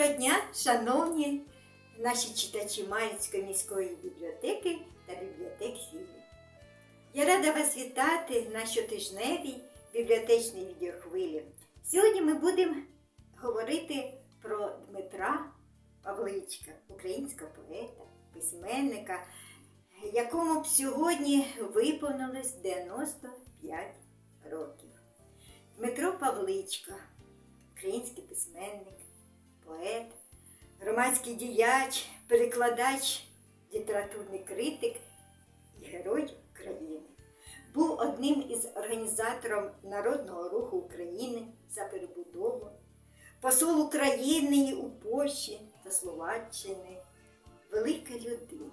Доброго дня, шановні наші читачі Маїнської міської бібліотеки та бібліотек філії. Я рада вас вітати на щотижневій бібліотечній відеохвилі. Сьогодні ми будемо говорити про Дмитра Павличка, українського поета, письменника, якому б сьогодні виповнилось 95 років. Дмитро Павличко, український письменник, громадський діяч, перекладач, літературний критик і герой України. Був одним із організаторів Народного руху України за перебудову, посол України у Польщі та Словаччини, велика людина,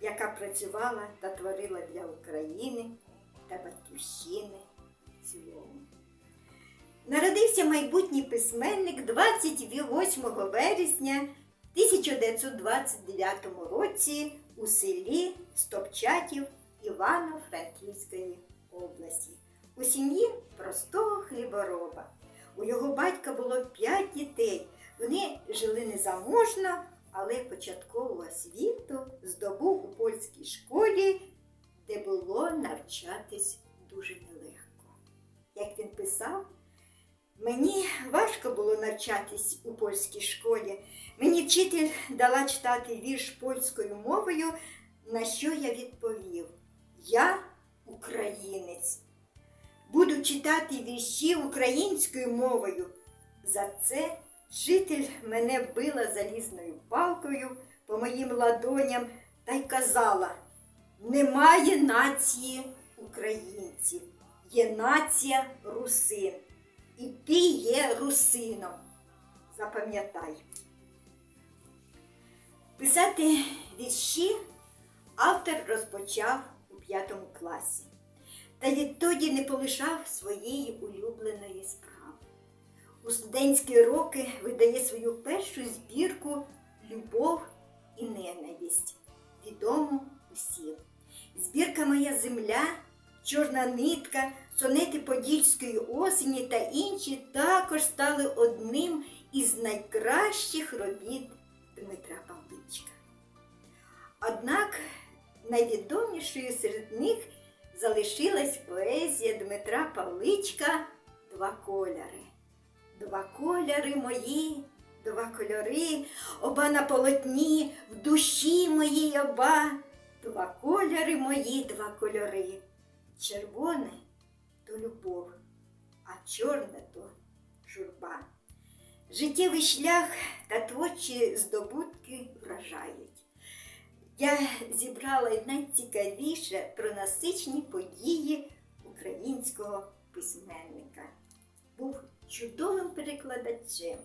яка працювала та творила для України та Батьківщини в цілому. Народився майбутній письменник 28 вересня 1929 році у селі Стопчатів Івано-Франківської області у сім'ї простого хлібороба. У його батька було п'ять дітей. Вони жили незаможно, але початкову освіту здобув у польській школі, де було навчатись дуже нелегко. Як він писав, Мені важко було навчатись у польській школі. Мені вчитель дала читати вірш польською мовою, на що я відповів: Я українець. Буду читати вірші українською мовою. За це вчитель мене била залізною палкою по моїм ладоням та й казала: немає нації українців, є нація русин і ти є русином. Запам'ятай. Писати вірші автор розпочав у п'ятому класі. Та відтоді не полишав своєї улюбленої справи. У студентські роки видає свою першу збірку Любов і ненависть. Відому усім. Збірка Моя земля Чорна нитка, сонети Подільської осені та інші також стали одним із найкращих робіт Дмитра Павличка. Однак найвідомішою серед них залишилась поезія Дмитра Павличка Два кольори. Два кольори мої, два кольори, оба на полотні, в душі моїй оба, два кольори мої, два кольори. Червоне то любов, а чорне то журба. Життєвий шлях та творчі здобутки вражають. Я зібрала найцікавіше про насичні події українського письменника. Був чудовим перекладачем.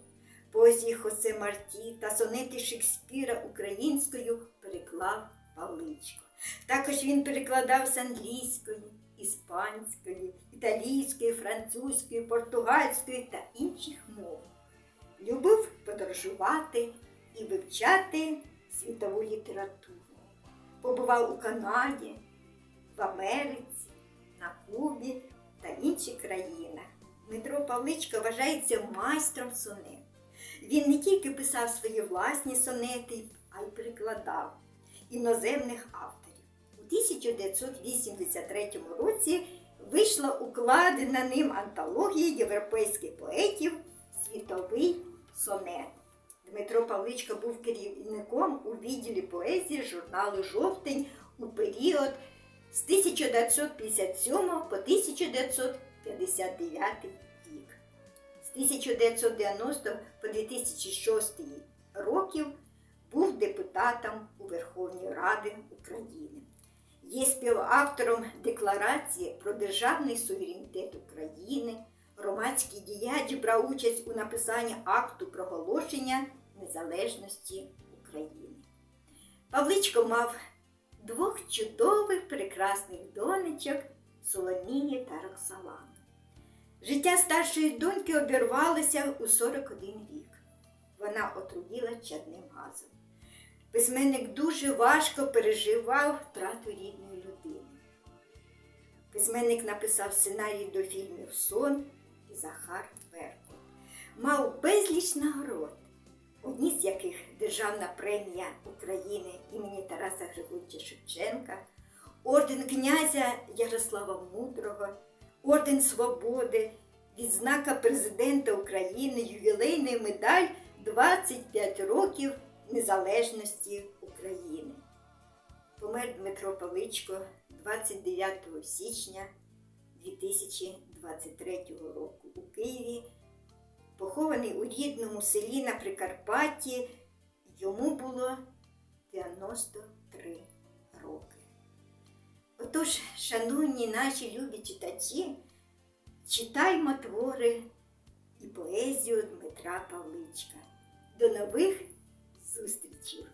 Поезії Хосе Марті та сонети Шекспіра українською переклав Павличко. Також він перекладав з англійської, іспанської, італійської, французької, португальської та інших мов. Любив подорожувати і вивчати світову літературу. Побував у Канаді, в Америці, на Кубі та інших країнах. Дмитро Павличко вважається майстром сонет. Він не тільки писав свої власні сонети, а й перекладав іноземних авторів. У 1983 році вийшла укладена ним антологія європейських поетів Світовий сонет. Дмитро Павличко був керівником у відділі поезії журналу Жовтень у період з 1957 по 1959 рік. З 1990 по 2006 років був депутатом у Верховній Ради України. Є співавтором Декларації про державний суверенітет України. Громадський діяч брав участь у написанні акту проголошення незалежності України. Павличко мав двох чудових прекрасних донечок Соломії та Роксолану. Життя старшої доньки обірвалося у 41 рік. Вона отруїла чадним газом. Письменник дуже важко переживав втрату рідної людини. Письменник написав сценарій до фільмів Сон і Захар Беркут. Мав безліч нагород. одні з яких Державна премія України імені Тараса Григоровича Шевченка, орден князя Ярослава Мудрого, орден Свободи, відзнака президента України, ювілейний медаль 25 років незалежності України. Помер Дмитро Павличко 29 січня 2023 року у Києві, похований у рідному селі на Прикарпатті. Йому було 93 роки. Отож, шановні наші любі читачі, читаймо твори і поезію Дмитра Павличка. До нових зустрічі!